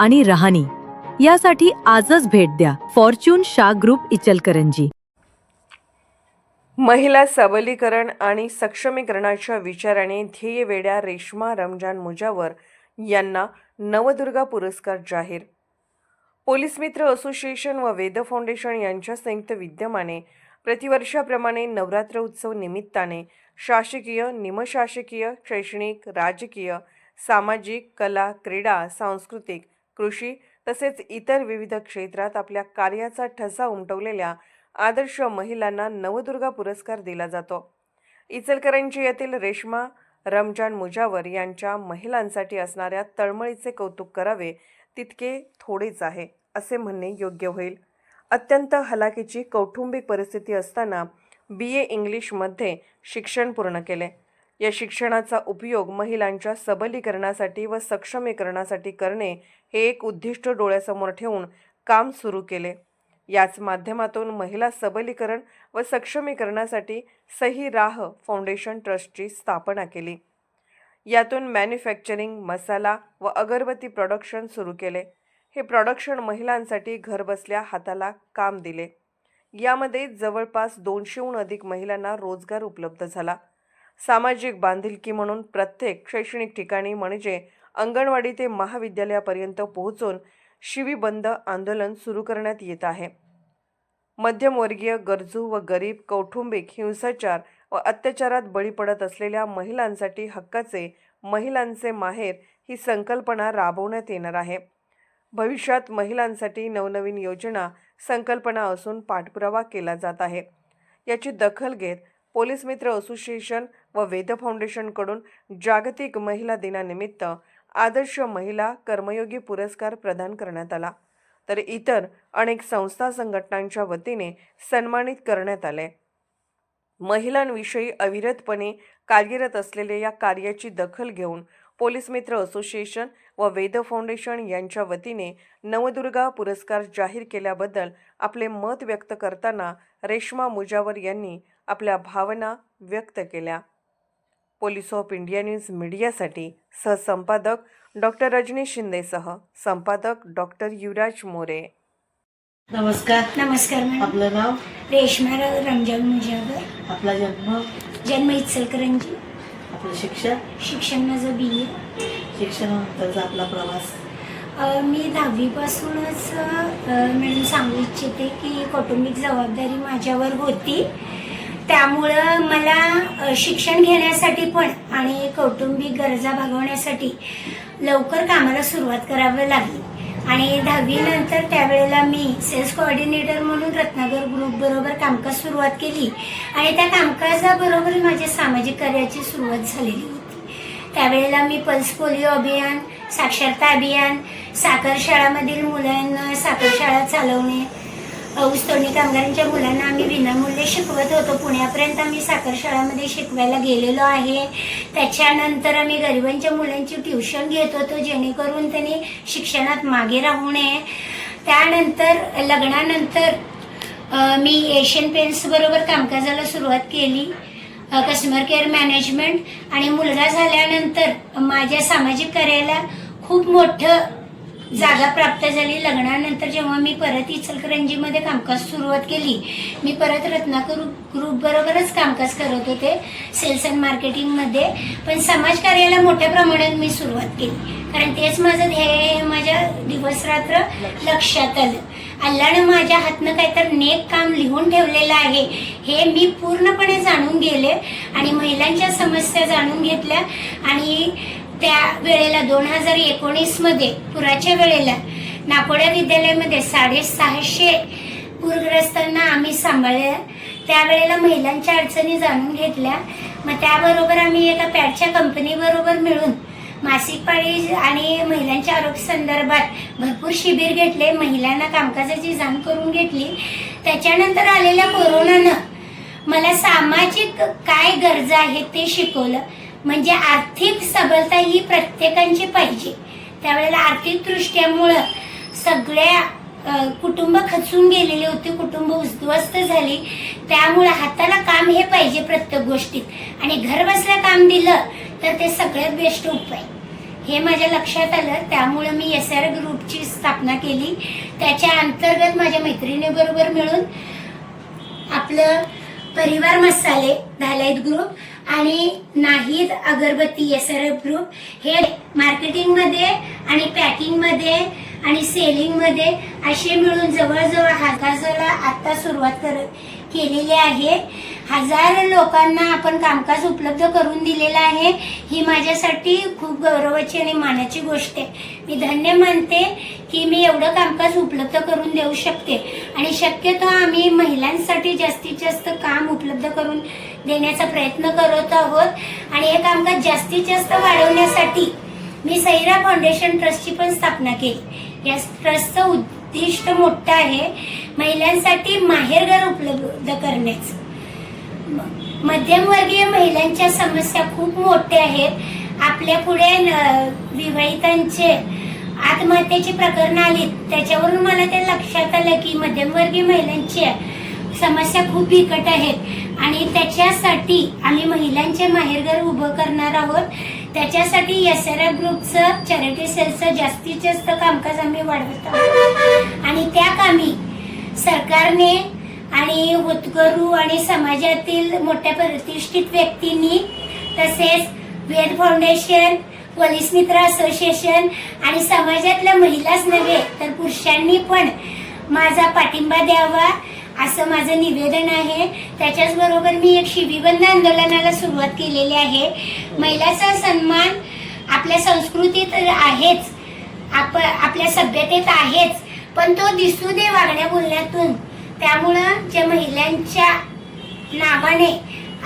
आणि रहाणी. यासाठी आजच भेट द्या. फॉर्च्यून शा ग्रुप इचलकरंजी. महिला सबलीकरण आणि सक्षमीकरणाच्या विचाराने ध्येय वेड्या रेश्मा रमजान मुजावर यांना नवदुर्गा पुरस्कार जाहीर. पोलीस मित्र असोसिएशन व वेद फाउंडेशन यांच्या संयुक्त विद्यमाने प्रतिवर्षाप्रमाणे नवरात्र उत्सव निमित्ताने शासकीय निमशासकीय शैक्षणिक राजकीय सामाजिक कला क्रीडा सांस्कृतिक कृषी तसेच इतर विविध क्षेत्रात आपल्या कार्याचा ठसा उमटवलेल्या आदर्श महिलांना नवदुर्गा पुरस्कार दिला जातो. इचलकरंजी येथील रेश्मा रमजान मुजावर यांच्या महिलांसाठी असणाऱ्या तळमळीचे कौतुक करावे तितके थोडेच आहे असे म्हणणे योग्य होईल. अत्यंत हलाखीची कौटुंबिक परिस्थिती असताना बी ए इंग्लिशमध्ये शिक्षण पूर्ण केले. या शिक्षणाचा उपयोग महिलांच्या सबलीकरणासाठी व सक्षमीकरणासाठी करणे हे एक उद्दिष्ट डोळ्यासमोर ठेवून काम सुरू केले. याच माध्यमातून महिला सबलीकरण व सक्षमीकरणासाठी सही राह फाउंडेशन ट्रस्टची स्थापना केली. यातून मॅन्युफॅक्चरिंग मसाला व अगरबत्ती प्रोडक्शन सुरू केले. हे प्रॉडक्शन महिलांसाठी घरबसल्या हाताला काम दिले. यामध्ये जवळपास दोनशेहून अधिक महिलांना रोजगार उपलब्ध झाला. सामाजिक बांधिलकी म्हणून प्रत्येक शैक्षणिक ठिकाणी म्हणजे अंगणवाडी ते महाविद्यालयापर्यंत पोहोचून शिवीबंद आंदोलन सुरू करण्यात येत आहे. मध्यमवर्गीय गरजू व गरीब कौटुंबिक हिंसाचार व अत्याचारात बळी पडत असलेल्या महिलांसाठी हक्काचे महिलांचे माहेर ही संकल्पना राबवण्यात येणार आहे. भविष्यात महिलांसाठी नवनवीन योजना संकल्पना असून पाठपुरावा केला जात आहे. याची दखल घेत पोलीस मित्र असोसिएशन व वेद फाउंडेशनकडून जागतिक महिला दिनानिमित्त आदर्श महिला कर्मयोगी पुरस्कार प्रदान करण्यात आला. तर इतर अनेक संस्था संघटनांच्या वतीने सन्मानित करण्यात आले. महिलांविषयी अविरतपणे कार्यरत असलेल्या या कार्याची दखल घेऊन पोलीस मित्र असोसिएशन व वेद फाउंडेशन यांच्या वतीने नवदुर्गा पुरस्कार जाहीर केल्याबद्दल आपले मत व्यक्त करताना रेश्मा मुजावर यांनी आपल्या भावना व्यक्त केल्या. पोलीस ऑफ इंडिया न्यूज मीडियासाठी सहसंपादक डॉक्टर रजनीश शिंदेसह संपादक डॉक्टर युवराज मोरे. नमस्कार. नमस्कार मॅडम. आपलं नाव? रेश्मा रमजान मुजावर. आपला जन्म? जन्म इचलकरंजी. आपलं शिक्षण? शिक्षण माझं बी ए. शिक्षणानंतरचा आपला प्रवास. अ, मी दहावीपासूनच अ, मॅडम सांगू इच्छिते की कौटुंबिक जबाबदारी माझ्यावर होती. त्यामुळं मला अ, शिक्षण घेण्यासाठी पण आणि कौटुंबिक गरजा भागवण्यासाठी लवकर कामाला सुरुवात करावी लागली. आणि दहावीनंतर त्यावेळेला मी सेल्स कोऑर्डिनेटर म्हणून रत्नागर ग्रुप बरोबर कामकाज सुरुवात केली. आणि त्या कामकाजाबरोबर माझ्या सामाजिक कार्याची सुरुवात झालेली होती. त्यावेळेला मी पल्स पोलिओ अभियान साक्षरता अभियान साखर शाळामधील मुलांना साखर शाळा चालवणे ऊसतोडणी कामगारांच्या मुलांना आम्ही विनामूल्य शिकवत होतो. पुण्यापर्यंत आम्ही साखर शाळामध्ये शिकवायला गेलेलो आहे. त्याच्यानंतर आम्ही गरिबांच्या मुलांची ट्युशन घेत होतो जेणेकरून त्यांनी शिक्षणात मागे राहू नये. त्यानंतर लग्नानंतर मी एशियन पेंट्स बरोबर कामकाजाला सुरुवात केली. कस्टमर केअर मॅनेजमेंट आणि मुलगा झाल्यानंतर माझ्या सामाजिक कार्याला खूप मोठं जागा प्राप्त झाली. लग्नानंतर जेव्हा मी परत इचलकरंजीमध्ये कामकाज सुरुवात केली मी परत रत्नाकर ग्रुप बरोबरच कामकाज करत होते सेल्स अँड मार्केटिंगमध्ये पण समाजकार्याला मोठ्या प्रमाणात मी सुरुवात केली. कारण तेच माझं ध्येय हे माझ्या दिवसरात्र लक्षात आलं. अल्लानं माझ्या हातनं काहीतर नेक काम लिहून ठेवलेलं आहे हे मी पूर्णपणे जाणून गेले आणि महिलांच्या समस्या जाणून घेतल्या आणि त्या वेळेला दोन हजार एकोणीसमध्ये पुराच्या वेळेला नाकोड्या विद्यालयामध्ये साडेसहाशे पूरग्रस्तांना आम्ही सांभाळल्या त्यावेळेला महिलांच्या अडचणी जाणून घेतल्या. मग त्याबरोबर आम्ही एका पॅडच्या कंपनीबरोबर मिळून मासिक पाळी आणि महिलांच्या आरोग्य संदर्भात भरपूर शिबिर घेतले. महिलांना कामकाजाची जाण करून घेतली. त्याच्यानंतर आलेल्या कोरोनानं मला सामाजिक काय गरजा आहेत ते शिकवलं. म्हणजे आर्थिक सबलता ही प्रत्येकांची पाहिजे. त्यावेळेला आर्थिक दृष्ट्यामुळं सगळ्या कुटुंब खचून गेलेले होते कुटुंब उद्ध्वस्त झाली. त्यामुळं हाताला काम हे पाहिजे प्रत्येक गोष्टीत. आणि घर बसल्या काम दिलं तर ते सगळ्यात बेस्ट उपाय हे माझ्या लक्षात आलं त्यामुळं मी एस आर ग्रुपची स्थापना केली. त्याच्या अंतर्गत माझ्या मैत्रिणीबरोबर मिळून आपलं परिवार मसाले धालाईत ग्रुप आणि नाहीद अगरबत्ती एस आर एफ ग्रुप हे मार्केटिंगमध्ये आणि पॅकिंगमध्ये आणि सेलिंगमध्ये असे मिळून जवळजवळ हजाराला आत्ता सुरुवात कर केलेली आहे. हजार लोकांना आपण कामकाज उपलब्ध करून दिलेलं आहे. ही माझ्यासाठी खूप गौरवाची आणि मानाची गोष्ट आहे. मी धन्य मानते की मी एवढं कामकाज उपलब्ध करून देऊ शकते. आणि शक्यतो आम्ही महिलांसाठी जास्तीत जास्त काम उपलब्ध करून देण्याचा प्रयत्न करत आहोत. आणि हे कामकाज जास्तीत जास्त वाढवण्यासाठी मी सैरा फाउंडेशन ट्रस्टची पण स्थापना केली. या ट्रस्टचं उद्दिष्ट मोठं आहे महिलांसाठी माहेरघर उपलब्ध करण्याचं. म- मध्यमवर्गीय महिलांच्या समस्या खूप मोठ्या आहेत. आपल्या पुढे विवाहितांचे आत्महत्येची प्रकरणं आली त्याच्यावरून मला ते लक्षात आलं की मध्यमवर्गीय महिलांच्या समस्या खूप बिकट आहेत. आणि त्याच्यासाठी आम्ही महिलांचे माहेरघर उभं करणार आहोत. त्याच्यासाठी एस आर एफ ग्रुपचं चॅरिटी सेलचं जास्तीत जास्त कामकाज आम्ही वाढवत आहोत. आणि त्या कामी सरकारने आणि होतकरू आणि समाजातील मोठ्या प्रतिष्ठित व्यक्तींनी तसेच वेद फाउंडेशन पोलीस मित्र असोसिएशन आणि समाजातल्या महिलाच नव्हे तर पुरुषांनी पण माझा पाठिंबा द्यावा. असं माझं निवेदन आहे. त्याच्याचबरोबर मी एक शिबिबंध आंदोलनाला सुरुवात केलेली आहे. महिलाचा सन्मान आपल्या संस्कृतीत आहेच. आप आपल्या सभ्यतेत आहेच. पण तो दिसू दे वागण्या बोलण्यातून. त्यामुळं ज्या महिलांच्या नावाने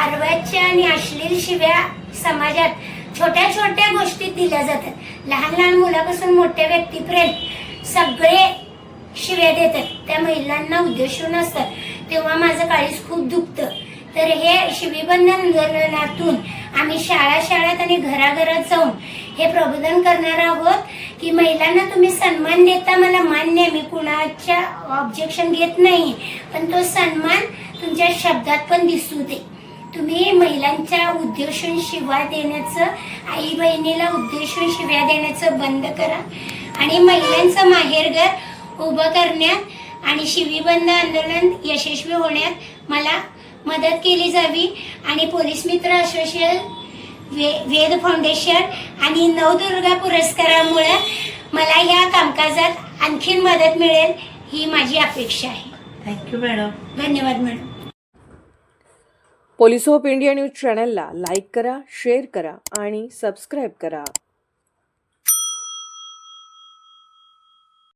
आरवाच्या आणि अश्लील शिव्या समाजात छोट्या छोट्या गोष्टीत दिल्या जातात. लहान लहान मुलापासून मोठ्या व्यक्तीपर्यंत सगळे शिव्या देतात. त्या महिलांना उद्देशून असतात. तेव्हा माझं काळीज खूप दुखतं. तर हे शिवीबंधन आंदोलनातून आम्ही शाळा शाळेत आणि घराघरात जाऊन हे प्रबोधन करणार आहोत की महिलांना तुम्ही सन्मान देता मला मान्य आहे, मी कुणाच्या ऑब्जेक्शन घेत नाही. पण तो सन्मान तुमच्या शब्दात पण दिसू दे. तुम्ही महिलांच्या उद्देशून शिवा देण्याचं आई बहिणीला उद्देशून शिव्या देण्याचं बंद करा. आणि महिलांचं माहेरघर उभं करण्यात आणि शिवीबंद आंदोलन यशस्वी होण्यात मला मदत केली जावी आणि पोलीस मित्र असोसिएशन वे वेद फाउंडेशन आणि नवदुर्गा पुरस्कारामुळे मला या कामकाजात आणखीन मदत मिळेल ही माझी अपेक्षा आहे. थँक्यू मॅडम धन्यवाद madam police of India news चॅनलला लाईक करा शेअर करा आणि सबस्क्राईब करा.